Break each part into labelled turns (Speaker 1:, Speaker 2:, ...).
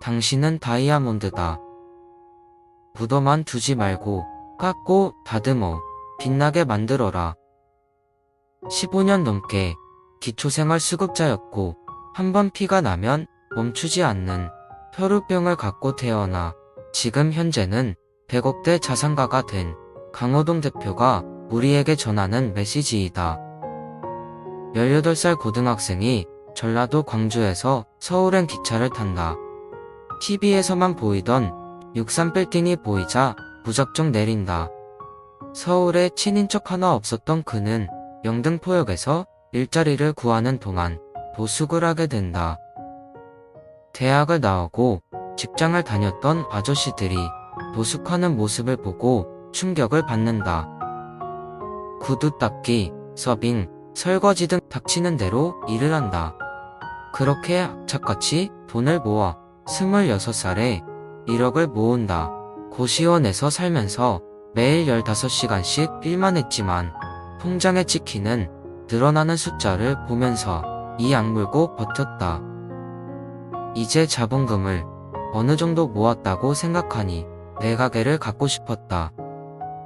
Speaker 1: 당신은 다이아몬드다. 묻어만 두지 말고 깎고 다듬어 빛나게 만들어라. 15년 넘게 기초생활 수급자였고 한 번 피가 나면 멈추지 않는 혈우병을 갖고 태어나 지금 현재는 100억대 자산가가 된 강호동 대표가 우리에게 전하는 메시지이다. 18살 고등학생이 전라도 광주에서 서울행 기차를 탄다. TV에서만 보이던 63빌딩이 보이자 무작정 내린다. 서울에 친인척 하나 없었던 그는 영등포역에서 일자리를 구하는 동안 도숙을 하게 된다. 대학을 나오고 직장을 다녔던 아저씨들이 도숙하는 모습을 보고 충격을 받는다. 구두 닦기, 서빙, 설거지 등 닥치는 대로 일을 한다. 그렇게 악착같이 돈을 모아 26살에 1억을 모은다. 고시원에서 살면서 매일 15시간씩 일만 했지만 통장에 찍히는 늘어나는 숫자를 보면서 이 악물고 버텼다. 이제 자본금을 어느 정도 모았다고 생각하니 내 가게를 갖고 싶었다.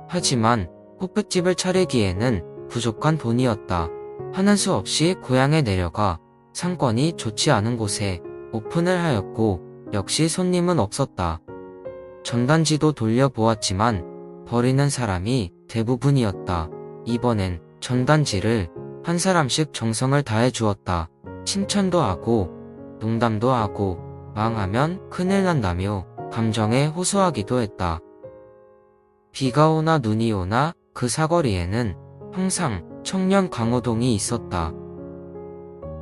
Speaker 1: 하지만 호프집을 차리기에는 부족한 돈이었다. 하는 수 없이 고향에 내려가 상권이 좋지 않은 곳에 오픈을 하였고 역시 손님은 없었다. 전단지도 돌려보았지만 버리는 사람이 대부분이었다. 이번엔 전단지를 한 사람씩 정성을 다해 주었다. 칭찬도 하고 농담도 하고 망하면 큰일 난다며 감정에 호소하기도 했다. 비가 오나 눈이 오나 그 사거리에는 항상 청년 강호동이 있었다.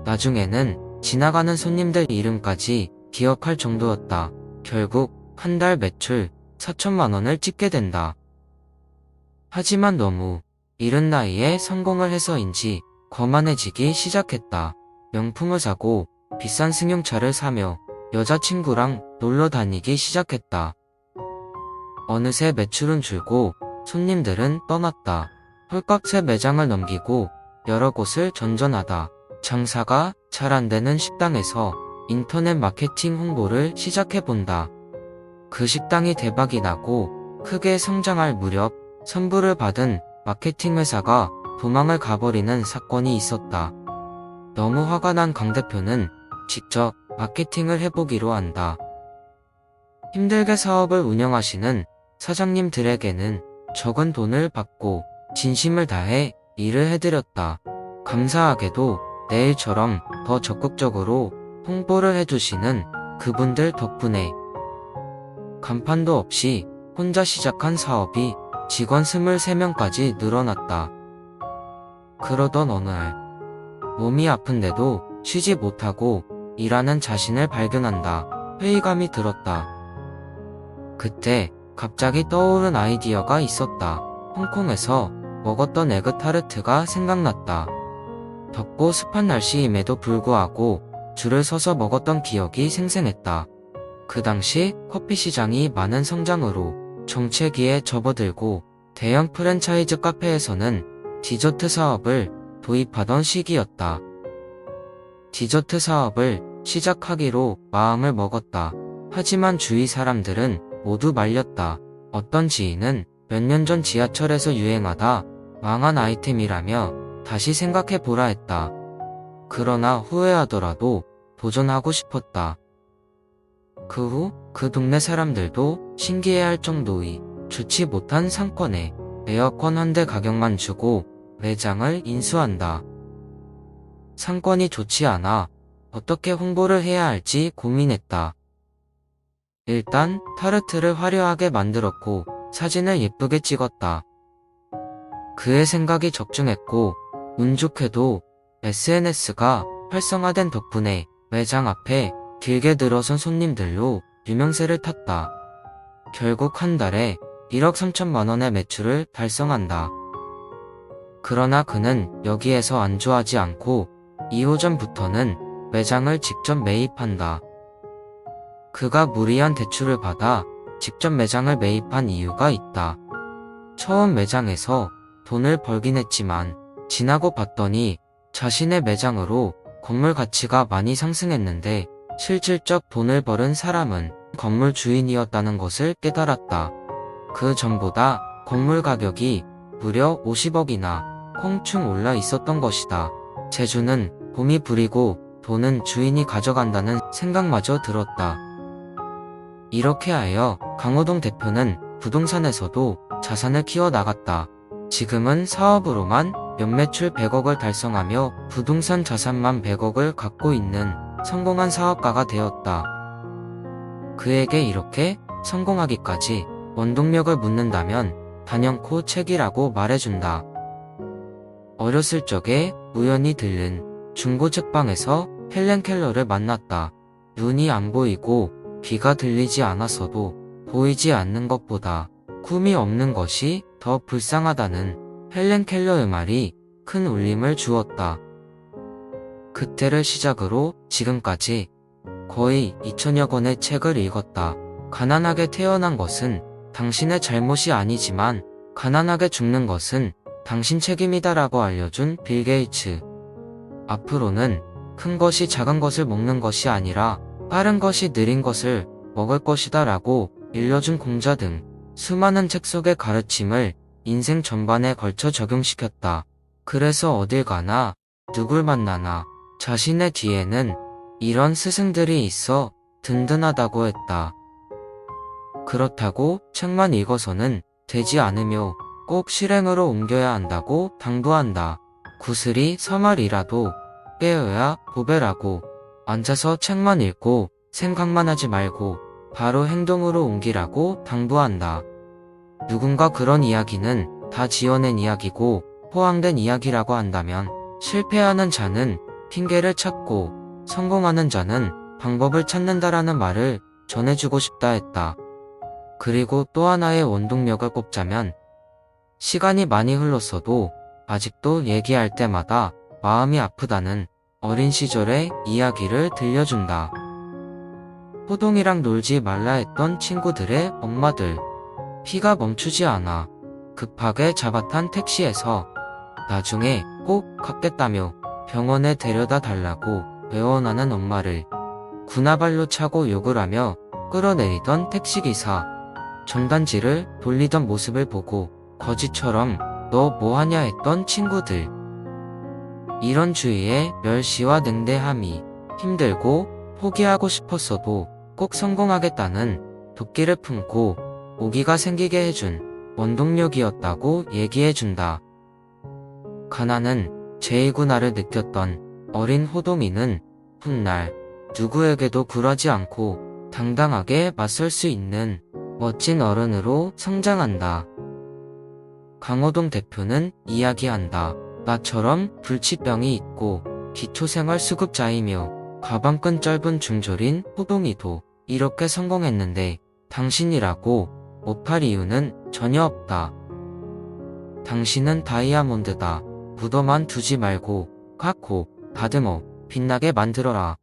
Speaker 1: 나중에는 지나가는 손님들 이름까지 기억할 정도였다. 결국 한 달 매출 4천만 원을 찍게 된다. 하지만 너무 이른 나이에 성공을 해서인지 거만해지기 시작했다. 명품을 사고 비싼 승용차를 사며 여자친구랑 놀러 다니기 시작했다. 어느새 매출은 줄고 손님들은 떠났다. 헐값 새 매장을 넘기고 여러 곳을 전전하다. 장사가 잘 안 되는 식당에서 인터넷 마케팅 홍보를 시작해본다. 그 식당이 대박이 나고 크게 성장할 무렵 선불을 받은 마케팅 회사가 도망을 가버리는 사건이 있었다. 너무 화가 난 강 대표는 직접 마케팅을 해보기로 한다. 힘들게 사업을 운영하시는 사장님들에게는 적은 돈을 받고 진심을 다해 일을 해드렸다. 감사하게도 내일처럼 더 적극적으로 홍보를 해주시는 그분들 덕분에 간판도 없이 혼자 시작한 사업이 직원 23명까지 늘어났다. 그러던 어느 날, 몸이 아픈데도 쉬지 못하고 일하는 자신을 발견한다. 회의감이 들었다. 그때 갑자기 떠오른 아이디어가 있었다. 홍콩에서 먹었던 에그타르트가 생각났다. 덥고 습한 날씨임에도 불구하고 줄을 서서 먹었던 기억이 생생했다. 그 당시 커피 시장이 많은 성장으로 정체기에 접어들고 대형 프랜차이즈 카페에서는 디저트 사업을 도입하던 시기였다. 디저트 사업을 시작하기로 마음을 먹었다. 하지만 주위 사람들은 모두 말렸다. 어떤 지인은 몇 년 전 지하철에서 유행하다 망한 아이템이라며 다시 생각해 보라 했다. 그러나 후회하더라도 도전하고 싶었다. 그 후 그 동네 사람들도 신기해할 정도의 좋지 못한 상권에 에어컨 한 대 가격만 주고 매장을 인수한다. 상권이 좋지 않아 어떻게 홍보를 해야 할지 고민했다. 일단 타르트를 화려하게 만들었고 사진을 예쁘게 찍었다. 그의 생각이 적중했고 운 좋게도 SNS가 활성화된 덕분에 매장 앞에 길게 들어선 손님들로 유명세를 탔다. 결국 한 달에 1억 3천만 원의 매출을 달성한다. 그러나 그는 여기에서 안주하지 않고 2호전부터는 매장을 직접 매입한다. 그가 무리한 대출을 받아 직접 매장을 매입한 이유가 있다. 처음 매장에서 돈을 벌긴 했지만 지나고 봤더니 자신의 매장으로 건물 가치가 많이 상승했는데 실질적 돈을 벌은 사람은 건물 주인이었다는 것을 깨달았다. 그 전보다 건물 가격이 무려 50억이나 콩충 올라 있었던 것이다. 제주는 봄이 부리고 돈은 주인이 가져간다는 생각마저 들었다. 이렇게 하여 강호동 대표는 부동산에서도 자산을 키워 나갔다. 지금은 사업으로만 연매출 100억을 달성하며 부동산 자산만 100억을 갖고 있는 성공한 사업가가 되었다. 그에게 이렇게 성공하기까지 원동력을 묻는다면 단연코 책이라고 말해준다. 어렸을 적에 우연히 들른 중고 책방에서 헬렌 켈러를 만났다. 눈이 안 보이고 귀가 들리지 않았어도 보이지 않는 것보다 꿈이 없는 것이 더 불쌍하다는 헬렌 켈러의 말이 큰 울림을 주었다. 그때를 시작으로 지금까지 거의 2천여 권의 책을 읽었다. 가난하게 태어난 것은 당신의 잘못이 아니지만 가난하게 죽는 것은 당신 책임이다라고 알려준 빌 게이츠. 앞으로는 큰 것이 작은 것을 먹는 것이 아니라 빠른 것이 느린 것을 먹을 것이다 라고 일러준 공자 등 수많은 책 속의 가르침을 인생 전반에 걸쳐 적용시켰다. 그래서 어딜 가나 누굴 만나나 자신의 뒤에는 이런 스승들이 있어 든든하다고 했다. 그렇다고 책만 읽어서는 되지 않으며 꼭 실행으로 옮겨야 한다고 당부한다. 구슬이 서말이라도 깨어야 보배라고 앉아서 책만 읽고 생각만 하지 말고 바로 행동으로 옮기라고 당부한다. 누군가 그런 이야기는 다 지어낸 이야기고 포항된 이야기라고 한다면 실패하는 자는 핑계를 찾고 성공하는 자는 방법을 찾는다라는 말을 전해주고 싶다 했다. 그리고 또 하나의 원동력을 꼽자면 시간이 많이 흘렀어도 아직도 얘기할 때마다 마음이 아프다는 어린 시절의 이야기를 들려준다. 호동이랑 놀지 말라 했던 친구들의 엄마들. 피가 멈추지 않아 급하게 잡아탄 택시에서 나중에 꼭 갚겠다며 병원에 데려다 달라고 외원하는 엄마를 군화발로 차고 욕을 하며 끌어내리던 택시기사. 전단지를 돌리던 모습을 보고 거지처럼 너 뭐하냐 했던 친구들. 이런 주위에 멸시와 냉대함이 힘들고 포기하고 싶었어도 꼭 성공하겠다는 도끼를 품고 오기가 생기게 해준 원동력이었다고 얘기해준다. 가난은 제2구나를 느꼈던 어린 호동이는 훗날 누구에게도 굴하지 않고 당당하게 맞설 수 있는 멋진 어른으로 성장한다. 강호동 대표는 이야기한다. 나처럼 불치병이 있고 기초생활 수급자이며 가방끈 짧은 중졸인 호동이도 이렇게 성공했는데 당신이라고 못할 이유는 전혀 없다. 당신은 다이아몬드다. 묻어만 두지 말고 갖고 다듬어 빛나게 만들어라.